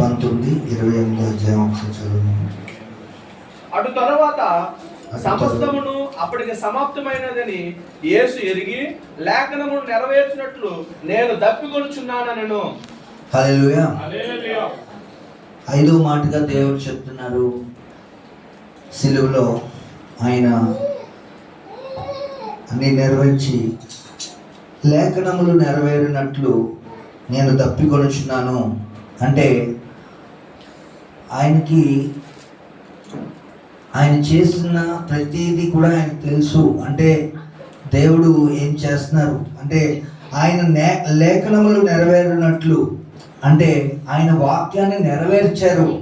పంతొమ్మిది ఇరవై ఎనిమిది అధ్యాయం ఒకసారి చదవండి అటు తరువాత సమస్తమును అప్పటికి సమాప్తమైనదని యేసు ఎరిగి లేఖనమును నెరవేర్చినట్లు నేను దప్పికొనుచున్నానను హల్లెలూయా. ఐదో మాటగా దేవుడు చెప్తున్నారు సిలువలో ఆయన అన్ని నెరవేర్చి లేఖనములు నెరవేరినట్లు నేను తప్పికొనుచున్నాను అంటే ఆయనకి ఆయన చేసిన ప్రతిదీ కూడా ఆయనకు తెలుసు. అంటే దేవుడు ఏం చేస్తున్నారు? అంటే ఆయన నే లేఖనములు నెరవేరినట్లు. అంటే ఆయన వాక్యాన్ని నెరవేర్చారు.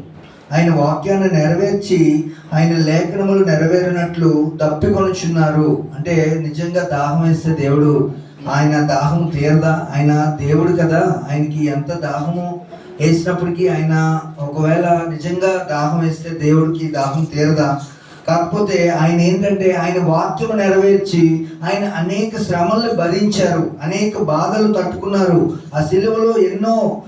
ఆయన వాక్యాన్ని నెరవేర్చి ఆయన లేఖనములు నెరవేరినట్లు తప్పికొనుచున్నారు. అంటే నిజంగా దాహం వేస్తే దేవుడు ఆయన దాహం తీరదా? ఆయన దేవుడు కదా. ఆయనకి ఎంత దాహము వేసినప్పటికీ ఆయన ఒకవేళ నిజంగా దాహం వేస్తే దేవుడికి దాహం తీరదా? కాకపోతే ఆయన ఏంటంటే ఆయన వాక్యము నెరవేర్చి ఆయన అనేక శ్రమల్ని భరించారు అనేక బాధలు తట్టుకున్నారు. ఆ సిలువలో ఎన్నో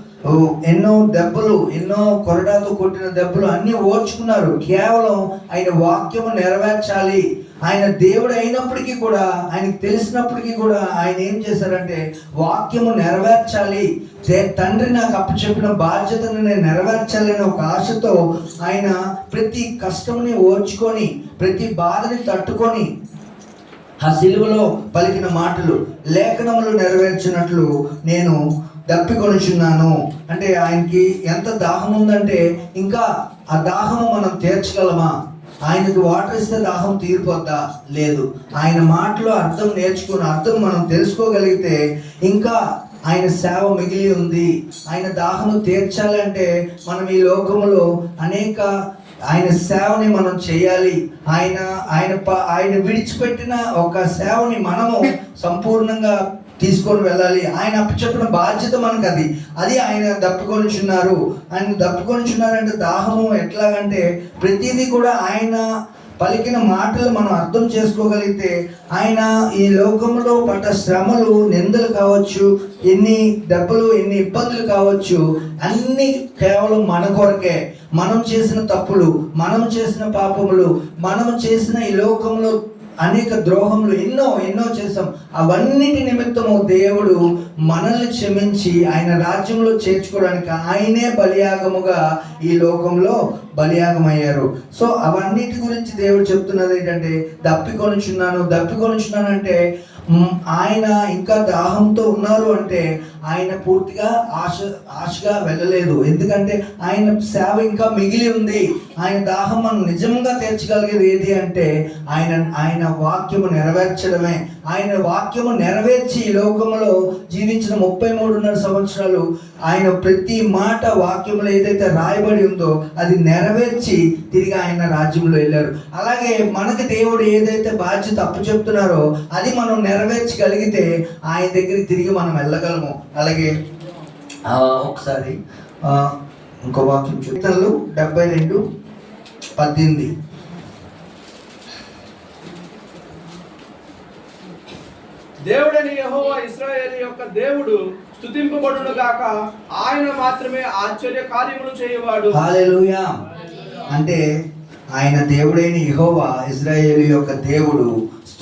ఎన్నో దెబ్బలు ఎన్నో కొరడాతో కొట్టిన దెబ్బలు అన్నీ ఓర్చుకున్నారు. కేవలం ఆయన వాక్యము నెరవేర్చాలి. ఆయన దేవుడు అయినప్పటికీ కూడా ఆయనకు తెలిసినప్పటికీ కూడా ఆయన ఏం చేశారంటే వాక్యము నెరవేర్చాలి. తండ్రి నాకు అప్పచెప్పిన బాధ్యతను నేను నెరవేర్చాలి అనే ఒక ఆశతో ఆయన ప్రతి కష్టముని ఓర్చుకొని ప్రతి బాధని తట్టుకొని ఆ సిలువలో పలికిన మాటలు లేఖనములు నెరవేర్చినట్లు నేను దప్పికొనుచున్నాను. అంటే ఆయనకి ఎంత దాహం ఉందంటే ఇంకా ఆ దాహము మనం తీర్చగలమా? ఆయనకు వాటర్ ఇస్తే దాహం తీరిపోద్దా? లేదు. ఆయన మాటలో అర్థం నేర్చుకుని అర్థం మనం తెలుసుకోగలిగితే ఇంకా ఆయన సేవ మిగిలి ఉంది. ఆయన దాహము తీర్చాలంటే మనం ఈ లోకములో అనేక ఆయన సేవని మనం చేయాలి. ఆయన ఆయన ఆయన విడిచిపెట్టిన ఒక సేవని మనము సంపూర్ణంగా తీసుకొని వెళ్ళాలి. ఆయన అప్పచెప్పిన బాధ్యత మనకు అది అది ఆయన దప్పుకొనిచున్నారు. ఆయన దప్పుకొనిచున్నారంటే దాహము ఎట్లాగంటే ప్రతిదీ కూడా ఆయన పలికిన మాటలు మనం అర్థం చేసుకోగలిగితే ఆయన ఈ లోకంలో పడ్డ శ్రమలు నిందలు కావచ్చు ఎన్ని దెబ్బలు ఎన్ని ఇబ్బందులు కావచ్చు అన్నీ కేవలం మన కొరకే. మనం చేసిన తప్పులు మనం చేసిన పాపములు మనం చేసిన ఈ లోకంలో అనేక ద్రోహములు ఎన్నో ఎన్నో చేసాం అవన్నిటి నిమిత్తము దేవుడు మనల్ని క్షమించి ఆయన రాజ్యంలో చేర్చుకోవడానికి ఆయనే బలియాగముగా ఈ లోకంలో బలియాగమయ్యారు. సో అవన్నిటి గురించి దేవుడు చెప్తున్నది ఏంటంటే దప్పికొనుచున్నాను దప్పికొనుచున్నాను అంటే ఆయన ఇంకా దాహంతో ఉన్నారు అంటే ఆయన పూర్తిగా ఆశ ఆశగా వెళ్ళలేదు. ఎందుకంటే ఆయన సేవ ఇంకా మిగిలి ఉంది. ఆయన దాహం మనం నిజంగా తీర్చగలిగేది ఏది అంటే ఆయన ఆయన వాక్యము నెరవేర్చడమే. ఆయన వాక్యము నెరవేర్చి ఈ లోకంలో జీవించిన ముప్పై మూడున్నర సంవత్సరాలు ఆయన ప్రతి మాట వాక్యంలో ఏదైతే రాయబడి ఉందో అది నెరవేర్చి తిరిగి ఆయన రాజ్యంలో వెళ్ళారు. అలాగే మనకి దేవుడు ఏదైతే బాధ్యత అప్పు చెప్తున్నారో అది మనం నెరవేర్చగలిగితే ఆయన దగ్గరికి తిరిగి మనం వెళ్ళగలము. అలాగే ఒకసారి ఇంకో వాక్యం కీర్తనలు డెబ్బై రెండు పద్దెనిమిది. దేవుడని యహోవా ఇస్రాయేల్ యొక్క దేవుడు స్తుతింపబడును గాక. ఆయన మాత్రమే ఆశ్చర్య కార్యములు చేయవాడు అంటే ఆయన దేవుడైన యహోవా ఇజ్రాయేలు యొక్క దేవుడు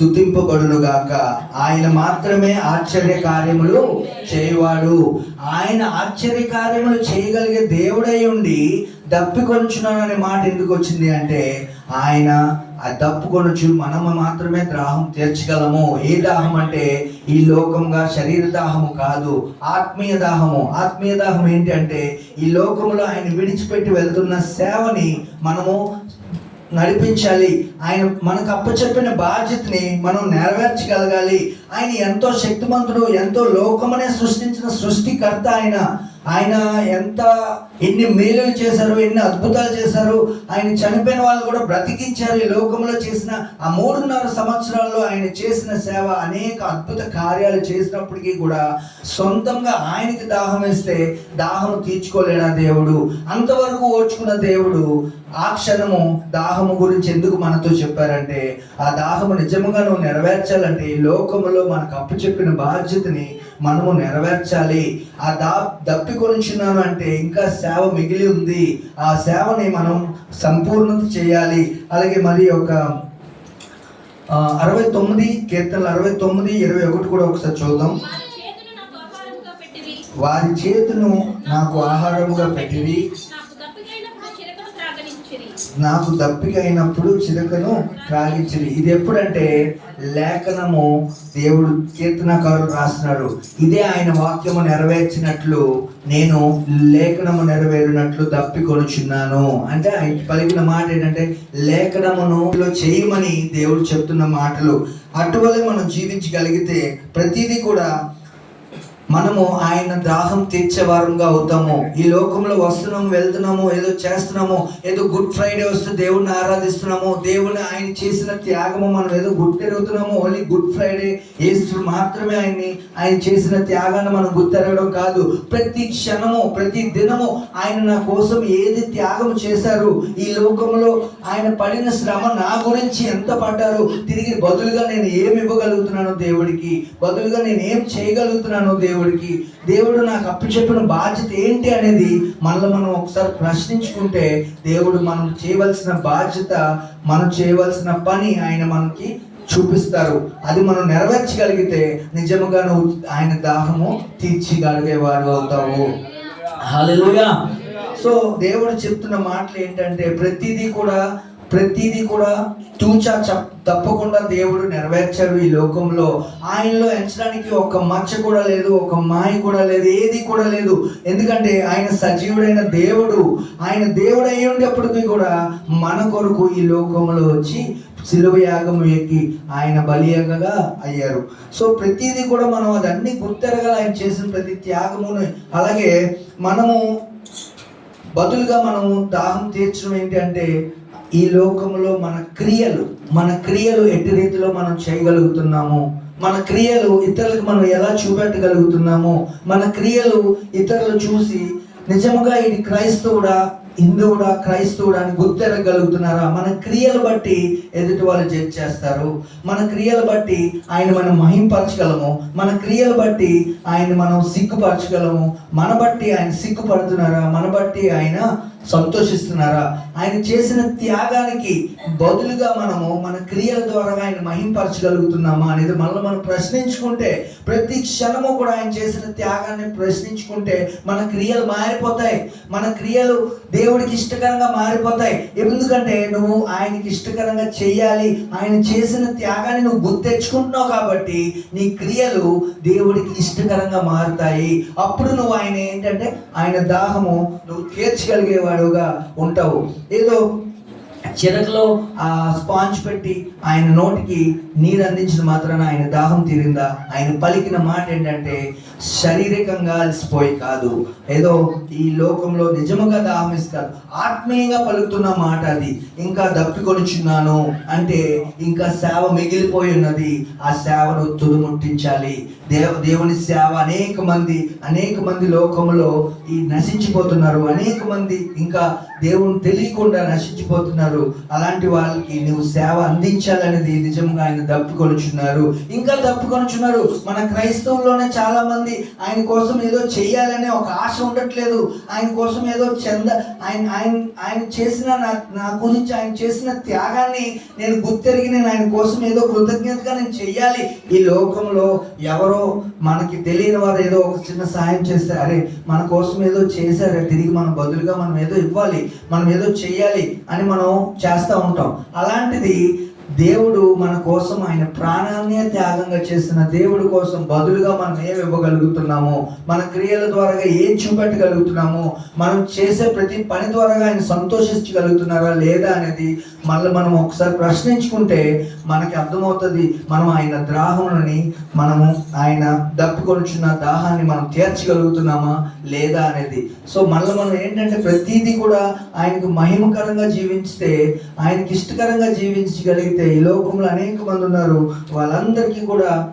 స్తుతింపబడును గాక ఆయన మాత్రమే ఆశ్చర్య కార్యములు చేయవాడు. ఆయన ఆశ్చర్య కార్యములు చేయగలిగే దేవుడై ఉండి దప్పికొనుచున్నాను అనే మాట ఎందుకు వచ్చింది అంటే ఆయన ఆ దప్పుకొనొచ్చు మనము మాత్రమే దాహం తీర్చగలము. ఏ దాహం అంటే ఈ లోకంగా శరీర దాహము కాదు ఆత్మీయ దాహము. ఆత్మీయ దాహం ఏంటి అంటే ఈ లోకములో ఆయన విడిచిపెట్టి వెళ్తున్న సేవని మనము నడిపించాలి. ఆయన మనకు అప్పచెప్పిన బాధ్యతని మనం నెరవేర్చగలగాలి. ఆయన ఎంతో శక్తిమంతుడు ఎంతో లోకమనే సృష్టించిన సృష్టికర్త ఆయన. ఆయన ఎంత ఎన్ని మేలులు చేశారు ఎన్ని అద్భుతాలు చేశారు ఆయన చనిపోయిన వాళ్ళు కూడా బ్రతికించారు ఈ లోకంలో చేసిన ఆ మూడున్నర సంవత్సరాల్లో ఆయన చేసిన సేవ అనేక అద్భుత కార్యాలు చేసినప్పటికీ కూడా సొంతంగా ఆయనకి దాహం వేస్తే దాహం తీర్చుకోలేడా దేవుడు. అంతవరకు ఓర్చుకున్న దేవుడు ఆ క్షణము దాహము గురించి ఎందుకు మనతో చెప్పారంటే ఆ దాహము నిజముగా నువ్వు నెరవేర్చాలంటే ఈ లోకములో మనకు అప్పు చెప్పిన బాధ్యతని మనము నెరవేర్చాలి. ఆ దా దప్పికొనిచున్నాను అంటే ఇంకా సేవ మిగిలి ఉంది. ఆ సేవని మనం సంపూర్ణత చేయాలి. అలాగే మరి ఒక అరవై తొమ్మిది కీర్తనలు అరవై తొమ్మిది ఇరవై ఒకటి కూడా ఒకసారి చూద్దాం. వారి చేతును నాకు ఆహారముగా పెట్టిరి. నాకు దప్పిక అయినప్పుడు చిలకను త్రాగించింది ఇది ఎప్పుడంటే లేఖనము దేవుడు కీర్తనకారు రాస్తున్నాడు. ఇదే ఆయన వాక్యము నెరవేర్చినట్లు నేను లేఖనము నెరవేరినట్లు దప్పికొనుచున్నాను అంటే ఆయన పలికిన మాట ఏంటంటే లేఖనమును చేయమని దేవుడు చెప్తున్న మాటలు. అటువలే మనం జీవించగలిగితే ప్రతిదీ కూడా మనము ఆయన దాహం తీర్చే వారంగా అవుతాము. ఈ లోకంలో వస్తున్నాము వెళ్తున్నాము ఏదో చేస్తున్నాము ఏదో గుడ్ ఫ్రైడే వస్తే దేవుణ్ణి ఆరాధిస్తున్నాము దేవుని ఆయన చేసిన త్యాగము మనం ఏదో గుర్తెరుగుతున్నాము. ఓన్లీ గుడ్ ఫ్రైడే ఏసు మాత్రమే ఆయన్ని ఆయన చేసిన త్యాగాన్ని మనం గుర్తెరగడం కాదు. ప్రతి క్షణము ప్రతి దినము ఆయన నా కోసం ఏది త్యాగం చేశారు ఈ లోకంలో ఆయన పడిన శ్రమ నా గురించి ఎంత పడ్డారు తిరిగి బదులుగా నేను ఏమి ఇవ్వగలుగుతున్నాను దేవుడికి బదులుగా నేను ఏం చేయగలుగుతున్నాను దేవుడికి. దేవుడు నాకు అప్పచెప్పిన బాధ్యత ఏంటి అనేది మనలో మనం ఒకసారి ప్రశ్నించుకుంటే దేవుడు మనం చేయవలసిన బాధ్యత మనం చేయవలసిన పని ఆయన మనకి చూపిస్తారు. అది మనం నెరవేర్చగలిగితే నిజముగా నువ్వు ఆయన దాహము తీర్చిగలిగేవాడు అవుతావు. సో దేవుడు చెప్తున్న మాటలు ఏంటంటే ప్రతిదీ కూడా ప్రతిదీ కూడా తూచా చప్ తప్పకుండా దేవుడు నెరవేర్చారు ఈ లోకంలో. ఆయనలో ఎంచడానికి ఒక మచ్చ కూడా లేదు ఒక మాయ కూడా లేదు ఏది కూడా లేదు. ఎందుకంటే ఆయన సజీవుడైన దేవుడు. ఆయన దేవుడు అయి ఉండేప్పటికీ కూడా మన కొరకు ఈ లోకంలో వచ్చి శిలువ యాగం ఎక్కి ఆయన బలియగగా అయ్యారు. సో ప్రతిదీ కూడా మనం అదన్నీ గుర్తెరగల. ఆయన చేసిన ప్రతి త్యాగమును. అలాగే మనము బదులుగా మనము దాహం తీర్చడం ఏంటి అంటే ఈ లోకంలో మన క్రియలు మన క్రియలు ఎట్టి రీతిలో మనం చేయగలుగుతున్నాము? మన క్రియలు ఇతరులకు మనం ఎలా చూపెట్టగలుగుతున్నాము? మన క్రియలు ఇతరులు చూసి నిజముగా ఇది క్రైస్తవుడా? హిందువుడా క్రైస్తవుడా అని గుర్తెరగలుగుతున్నారా? మన క్రియలు బట్టి ఎదుటి వాళ్ళు జడ్జ్ చేస్తారు. మన క్రియలు బట్టి ఆయన మనం మహింపరచగలము. మన క్రియలు బట్టి ఆయన మనం సిగ్గుపరచగలము. మన బట్టి ఆయన సిగ్గుపడుతున్నారా? మన బట్టి ఆయన సంతోషిస్తున్నారా? ఆయన చేసిన త్యాగానికి బదులుగా మనము మన క్రియల ద్వారా ఆయన మహింపరచగలుగుతున్నామా అనేది మనల్ని మనం ప్రశ్నించుకుంటే ప్రతి క్షణము కూడా ఆయన చేసిన త్యాగాన్ని ప్రశ్నించుకుంటే మన క్రియలు మారిపోతాయి. మన క్రియలు దేవుడికి ఇష్టకరంగా మారిపోతాయి. ఎందుకంటే నువ్వు ఆయనకి ఇష్టకరంగా చేయాలి. ఆయన చేసిన త్యాగాన్ని నువ్వు గుర్తెచ్చుకుంటున్నావు కాబట్టి నీ క్రియలు దేవుడికి ఇష్టకరంగా మారుతాయి. అప్పుడు నువ్వు ఆయన ఏంటంటే ఆయన దాహము నువ్వు తీర్చగలిగేవాడుగా ఉంటావు. ఏదో చిరకలో ఆ స్పాంజ్ పెట్టి ఆయన నోటికి నీరు అందించిన మాత్రాన ఆయన దాహం తీరిందా? ఆయన పలికిన మాట ఏంటంటే శారీరకంగా అలసిపోయి కాదు. ఏదో ఈ లోకంలో నిజముగా దాహం ఆత్మీయంగా పలుకుతున్న మాట అది. ఇంకా దప్పికొనిచున్నాను అంటే ఇంకా సేవ మిగిలిపోయి ఉన్నది. ఆ సేవను తుదుముట్టించాలి దేవ దేవుని సేవ అనేక మంది అనేక మంది లోకంలో ఈ నశించిపోతున్నారు. అనేక మంది ఇంకా దేవుని తెలియకుండా నశించిపోతున్నారు. అలాంటి వాళ్ళకి నువ్వు సేవ అందించాలనేది నిజంగా ఆయన దప్పికొనుచున్నారు. ఇంకా దప్పికొనుచున్నారు. మన క్రైస్తవుల్లోనే చాలా మంది ఆయన కోసం ఏదో చెయ్యాలనే ఒక ఆశ ఉండట్లేదు. ఆయన కోసం ఏదో చెంద ఆయన ఆయన ఆయన చేసిన నా నా గురించి ఆయన చేసిన త్యాగాన్ని నేను గుర్తెరిగి నేను ఆయన కోసం ఏదో కృతజ్ఞతగా నేను చెయ్యాలి. ఈ లోకంలో ఎవరో మనకి తెలియని వారు ఏదో ఒక చిన్న సహాయం చేస్తే అరే మన కోసం ఏదో చేశారు తిరిగి మనం బదులుగా మనం ఏదో ఇవ్వాలి మనం ఏదో చెయ్యాలి అని మనం చేస్తూ ఉంటాం. అలాంటిది దేవుడు మన కోసం ఆయన ప్రాణాన్నే త్యాగంగా చేసిన దేవుడి కోసం బదులుగా మనం ఏం ఇవ్వగలుగుతున్నాము మన క్రియల ద్వారా ఏం చూపెట్టగలుగుతున్నాము మనం చేసే ప్రతి పని ద్వారా ఆయన సంతోషించగలుగుతున్నారా లేదా అనేది మళ్ళీ మనం ఒకసారి ప్రశ్నించుకుంటే మనకి అర్థమవుతుంది మనం ఆయన ద్రాహములని మనము ఆయన దప్పుకొనిచున్న దాహాన్ని మనం తీర్చగలుగుతున్నామా లేదా అనేది. సో మళ్ళీ మనం ఏంటంటే ప్రతిదీ కూడా ఆయనకు మహిమకరంగా జీవించితే ఆయనకి ఇష్టకరంగా జీవించగలిగితే ఈ లోకంలో అనేక మంది ఉన్నారు. వాళ్ళందరికీ కూడా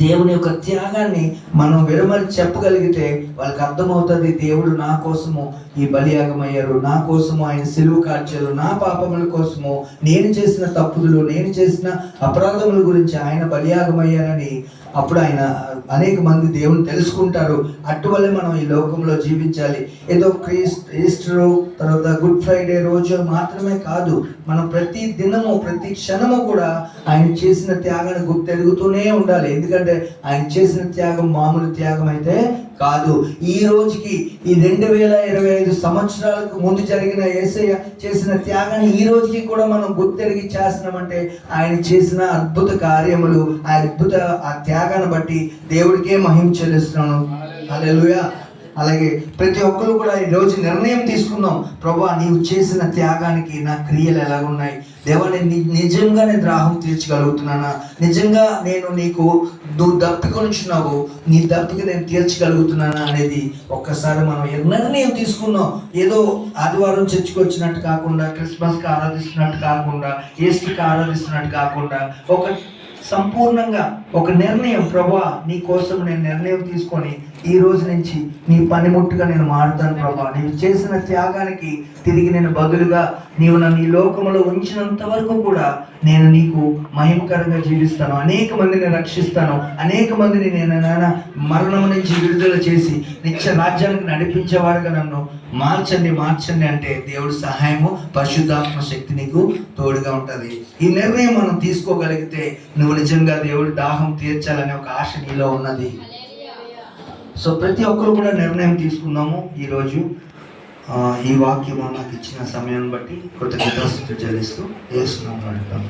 దేవుని యొక్క త్యాగాన్ని మనం విడమని చెప్పగలిగితే వాళ్ళకి అర్థమవుతుంది దేవుడు నా కోసము ఈ బలియాగమయ్యారు నా కోసము ఆయన సిలువు కార్చారు నా పాపముల కోసము నేను చేసిన తప్పులు నేను చేసిన అపరాధముల గురించి ఆయన బలియాగమయ్యారని అప్పుడు ఆయన అనేక మంది దేవుని తెలుసుకుంటారు. అటువల్లే మనం ఈ లోకంలో జీవించాలి. ఏదో క్రీస్ట్ ఈస్టరు తర్వాత గుడ్ ఫ్రైడే రోజు మాత్రమే కాదు మనం ప్రతి దినము ప్రతి క్షణము కూడా ఆయన చేసిన త్యాగాన్ని గుర్తెరుగుతూనే ఉండాలి. ఎందుకంటే ఆయన చేసిన త్యాగం మామూలు త్యాగం అయితే కాదు. ఈ రోజుకి ఈ రెండు వేల ఇరవై ఐదు సంవత్సరాలకు ముందు జరిగిన ఏసయ్య చేసిన త్యాగాన్ని ఈ రోజుకి కూడా మనం గుర్తెరిగి చేస్తున్నామంటే ఆయన చేసిన అద్భుత కార్యములు ఆ అద్భుత ఆ త్యాగాన్ని బట్టి దేవుడికే మహిమ చెల్లిస్తున్నాను. హల్లెలూయా. అలాగే ప్రతి ఒక్కరు కూడా ఈ రోజు నిర్ణయం తీసుకుందాం. ప్రభా నీవు చేసిన త్యాగానికి నా క్రియలు ఎలాగున్నాయి? దేవా నేను నిజంగా నిజంగానే ద్రాహం తీర్చగలుగుతున్నానా? నిజంగా నేను నీకు నువ్వు దప్పికొనిచున్నావు? నీ దప్పిక నేను తీర్చగలుగుతున్నానా అనేది ఒక్కసారి మనం నిర్ణయం తీసుకుందాం. ఏదో ఆదివారం చర్చకొచ్చినట్టు కాకుండా క్రిస్మస్కి ఆరాధిస్తున్నట్టు కాకుండా ఈస్టర్కి ఆరాధిస్తున్నట్టు కాకుండా ఒక సంపూర్ణంగా ఒక నిర్ణయం ప్రభా నీ కోసం నేను నిర్ణయం తీసుకొని ఈ రోజు నుంచి నీ పనిముట్టుగా నేను మారుతాను ప్రభా. నీవు చేసిన త్యాగానికి తిరిగి నేను బదులుగా నీవు నన్ను ఈ లోకంలో ఉంచినంత వరకు కూడా నేను నీకు మహిమకరంగా జీవిస్తాను. అనేక మందిని రక్షిస్తాను. అనేక మందిని నేను నాయన మరణం నుంచి విడుదల చేసి నిత్య రాజ్యానికి నడిపించేవాడుగా నన్ను మార్చండి మార్చండి అంటే దేవుడి సహాయము పరిశుద్ధాత్మ శక్తి నీకు తోడుగా ఉంటుంది. ఈ నిర్ణయం మనం తీసుకోగలిగితే నువ్వు నిజంగా దేవుడి దాహం తీర్చాలనే ఒక ఆశ నీలో ఉన్నది. సో ప్రతి ఒక్కరు కూడా నిర్ణయం తీసుకున్నాము ఈరోజు. ఈ వాక్యం నాకు ఇచ్చిన సమయాన్ని బట్టి కృతజ్ఞతలు చెల్లిస్తూ వేస్తున్నాం అడుగుతాము